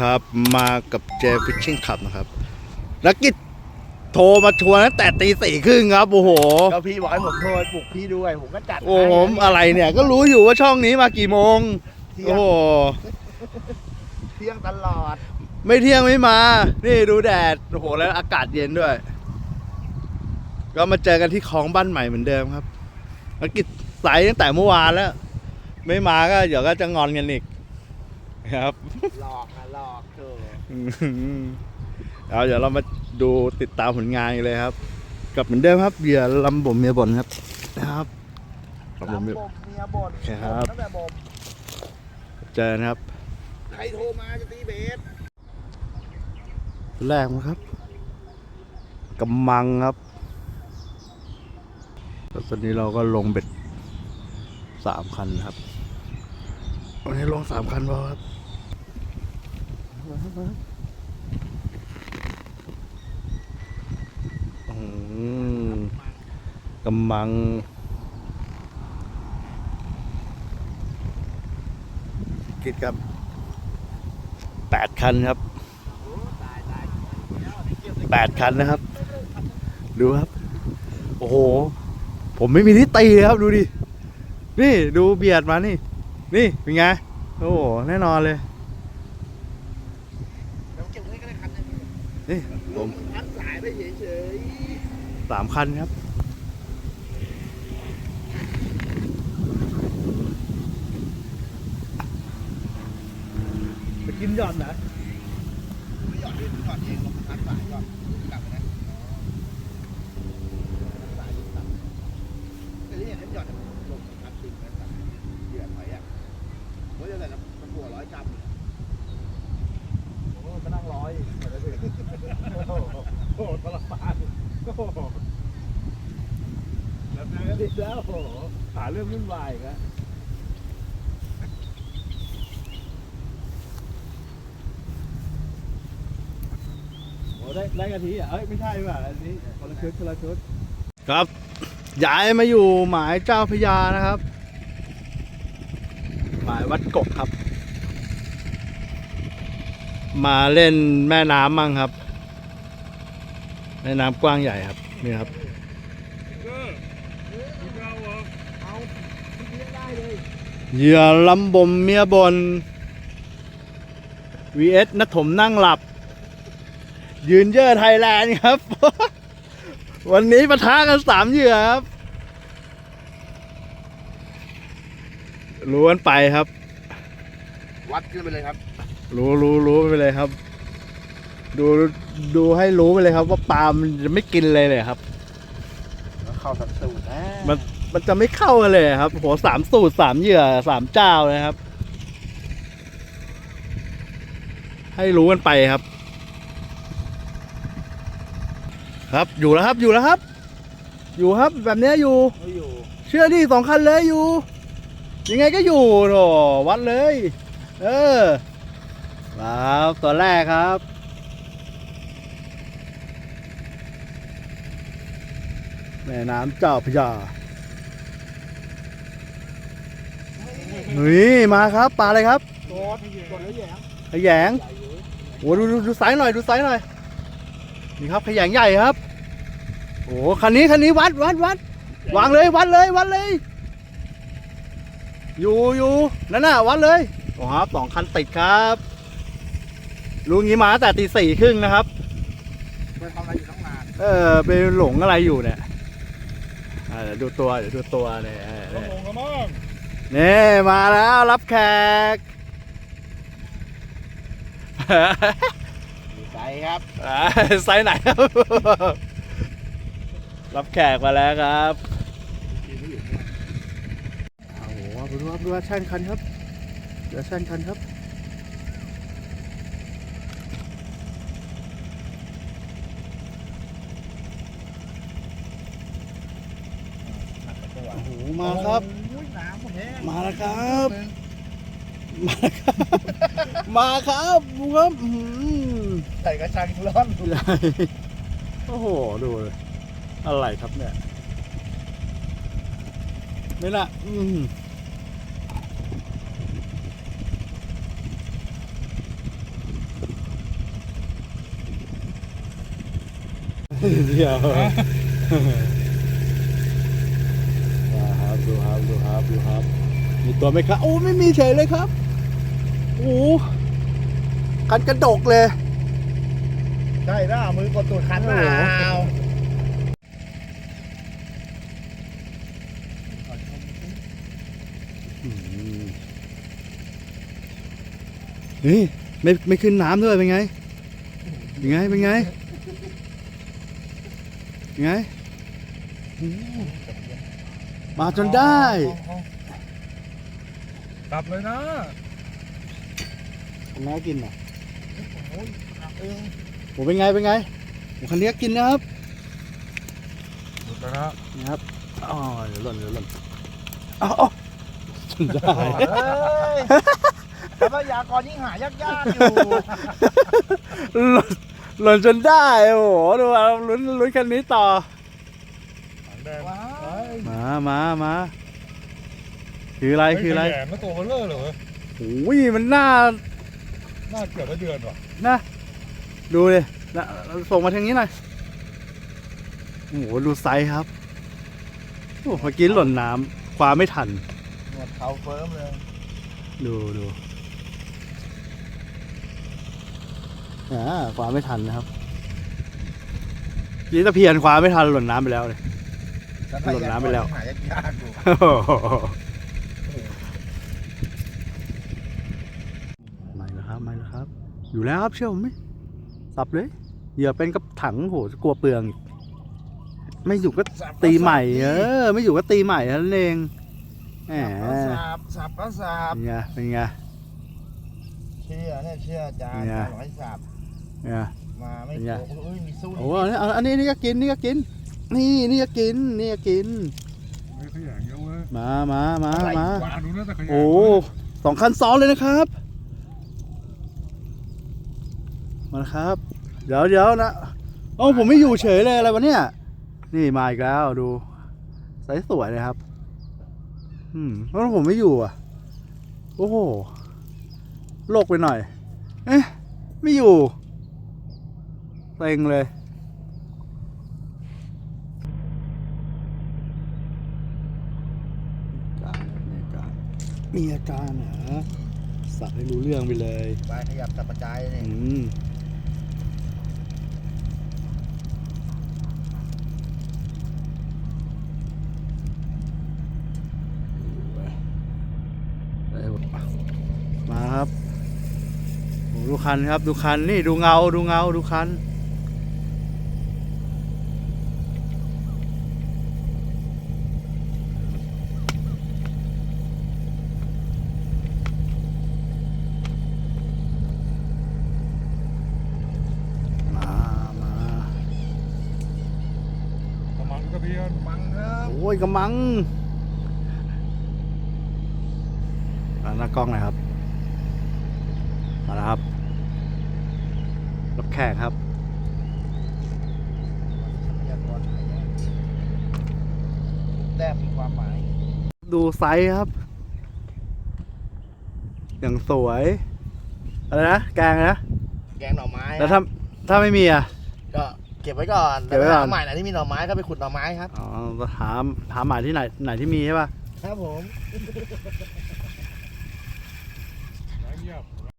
ครับ มากับเจฟิชชิ่งขับนะครับลักกิจโทรมาชวนตั้งแต่ตีสี่ครึ่งครับ โอ้โห ก็พี่บอกให้ผมโทรไปปลุกพี่ด้วยผมก็จัดโอ้โหอะไรเนี่ย ก็รู้อยู่ว่าช่องนี้มากี่โมงเที่ยโอ้งโห เที่ยงตลอด ไม่เที่ยงไม่มา นี่ดูแดด โอ้โห แล้วอากาศเย็นด้วย ก็มาเจอกันที่คลองบ้านใหม่เหมือนเดิมครับลักกิจใสตั้งแต่เมื่อวานแล้ว ไม่มาก็เดี๋ยวก็จะงอนกันอีกครับหลอกอะหลอก เธอเอาเดี๋ยวเรามาดูติดตามผลงานกันเลยครับ กับเหมือนเดิมครับเบียร์ลำบ่มเมียบ่นครับนะครับลำบ่มเมียลำบ่มเมียบ่นครับตั้งแต่บ่มเจอนะครับใครโทรมาจะตีเบสแรกนะครับกำมังครับแล้วตอนนี้เราก็ลงเบ็ดสามคันครับวันนี้ลงสามคันพอครับมาครับมาครับอืม กำมัง กิดกับแปดคันครับแปดคันนะครับ ดูครับ โอ้โห ผมไม่มีที่ตีเลยครับ ดูดิ นี่ ดูเบียดมานี่ นี่ เป็นไง โอ้โห แน่นอนเลย เดี๋ยวเก็บไว้ก็ได้คันนึง นี่ผมพัดสายไปเฉยสามคันครับๆไปกินหย่อนนะไม่หย่อนดิหย่อนเองลงพัดสายก่อนกลับไปนะสายตัดแต่ที่เห็นให้หย่อนลงพัดติดนะสายเหยื่อถอยอะว่าจะใส่น้ำน้ำหัวร้อยกรัม โอ้มานั่งร้อยกว่าจะถึงโอ้โหโหทรมานโอ้โหแล้วเจอกันอีกแล้วโอ้โหหาเรื่องวุ่นวายอีกแล้วโอ้ได้ได้กะทิอะเอ้ยไม่ใช่ป่ะอันนี้คนละชุดคนละชุดครับ ย้ายมาอยู่หมายเจ้าพระยานะครับ หมายวัดกกครับ มาเล่นแม่น้ำมั่งครับ แม่น้ำกว้างใหญ่ครับ นี่ครับเหยื่อลำบมเมียบน vs นัทถมนั่งหลับ ยืนเยอะไทยแลนด์ครับ วันนี้ปะทะกันสามเหยื่อครับรู้กันไปครับ วัดขึ้นไปเลยครับ รู้รู้รู้ไปเลยครับ ดูดูให้รู้ไปเลยครับ ว่าปลามันจะไม่กินเลยเลยครับเข้าสัดสูตรนะมันมันจะไม่เข้ากันเลยครับโหสามสูตรสามเหยื่อสามเจ้าเลยครับ ให้รู้กันไปครับ ครับอยู่แล้วครับอยู่แล้วครับ อยู่ครับ แบบเนี้ยอยู่ ไม่อยู่เชื่อดิสองคันเลยอยู่ ยังไงก็อยู่โถวัดเลย เออ ครับตัวแรกครับ แม่น้ำเจ้าพยานี่มาครับปลาอะไรครับโดดโดดแล้วแยงขยงโอ้ดูดูดูไซส์หน่อยดูไซส์หน่อยนี่ครับขยงใหญ่ครับโอ้คันนี้คันนี้วัดวัดวัดวางเลยวัดเลยวัดเลย อยู่อยู่นั่นน่ะวัดเลยโอ้ครับสองคันติดครับ ลุงนี้มาตั้งแต่ตีสี่ครึ่งนะครับ ไปทำอะไรอยู่ตั้งนานเออไปหลงอะไรอยู่เนี่ยอ่าเดี๋ยวดูตัวเดี๋ยวดูตัวเนี่ยเออก็เนี่ยงงกันมั้งนี่มาแล้วรับแขก ดีใจครับอ่าไซส์ไหนครับ รับแขกมาแล้วครับโอ้โหดูครับดูว่าแช่นคันครับเดี๋ยวแช่นคันครับ มาครับ มาแล้วครับ มาครับมาครับดูครับใส่กระชังร้อนใหญ่โอ้โห ดูเลยอะไรครับเนี่ย ไม่ละอืมเดี๋ยว ดูครับดูครับดูครับ มีตัวไหมครับโอ้ไม่มีเฉยเลยครับโอ้คันกระดกเลยใช่แล้วมือกดตูดคันเปล่านี่ไม่ไม่ขึ้นน้ำด้วยเป็นไงเป็นไงเป็นไงเป็นไงโอ้ มาจนได้ กลับเลยนะผมน่ากินอะโอ้ยหักเองโอ้เป็นไงเป็นไงโอ้คันนี้ก็กินนะครับหยุดแล้วนะนี่ครับอ๋อเดี๋ยวหล่นเดี๋ยวหล่นเอ้าวอ้าวจนได้ เฮ้ยทรัพยากรยิ่งหายากๆอยู่ หล่นหล่นจนได้ โอ้โห ดูเอาลุ้นลุ้นคันนี้ต่อ หางแดง ว้าว มามามาคืออะไรคืออะไรแหลมแล้วตัวเบลเลอร์เลยเว้ยโอ้ยมันน่าน่าเกือบได้เดือนว่ะนะดูเลยนะส่งมาทางนี้หน่อยโอ้โหดูไซส์ครับโอ้เมื่อกี้หล่นน้ำคว้าไม่ทันหนวดเขาเฟิร์มเลยดูดูอ่าคว้าไม่ทันนะครับยี่ตะเพียนคว้าไม่ทันหล่นน้ำไปแล้วเลย หล่นน้ำไปแล้ว หายากๆอยู่ไม่แล้วครับไม่แล้วครับ อยู่แล้วครับเชื่อผมไหมสับเลยอย่าเป็นกับถังโหกลัวเปลืองอีกไม่อยู่ก็ตีใหม่เออ ไม่อยู่ก็ตีใหม่เท่านั้นเองแหมสับสับก็สับเป็นไงเป็นไง เชื่อเนี่ยเชื่ออาจารย์เนี่ย ร้อยสับเป็นไง มาไม่เป็นไงโกงเอ้ยมีสู้โอ้โหอันนี้อันนี้นี่ก็กินนี่ก็กิน นี่นี่ก็กินนี่ก็กิน ไม่ขยันเยอะเว้ยมามามาอะไรมาวาดูน่าจะขยันโอ้สองคันซ้อนเลยนะครับ มาครับ เดี๋ยวเดี๋ยวนะโอ้าผมไม่อยู่เฉยเลยอะไรวะเนี่ย นี่มาอีกแล้วดูไซส์สวยนะครับ อืมแล้วผมไม่อยู่อะ โอ้โหโลกไปหน่อย เอ๊ะ ไม่อยู่เต็งเลย การมีอาการ มีอาการเหรอสับให้รู้เรื่องไปเลย ไปขยับสับกระจายเนี่ยอืมมาครับโอ้ดูคันครับ ดูคันนี่ดูเงาดูเงาดูคัน มา มา กำลังกระเพียน มังครับ โอ้ยกระมังอ่าหน้ากล้องหน่อยครับ มาแล้วครับรับแขกครับทรัพยากรหายากแต้มมีความหมาย ดูไซส์ครับ อย่างสวย อะไรนะ แกงนะ แกงหน่อไม้ แล้วถ้าถ้าไม่มีอะ ก็เก็บไว้ก่อนเก็บไว้ก่อนแล้วหาใหม่ไหนที่มีหน่อไม้ก็ไปขุดหน่อไม้ครับ อ๋อหาหาหมายที่ไหนไหนที่มีใช่ป่ะ ครับผม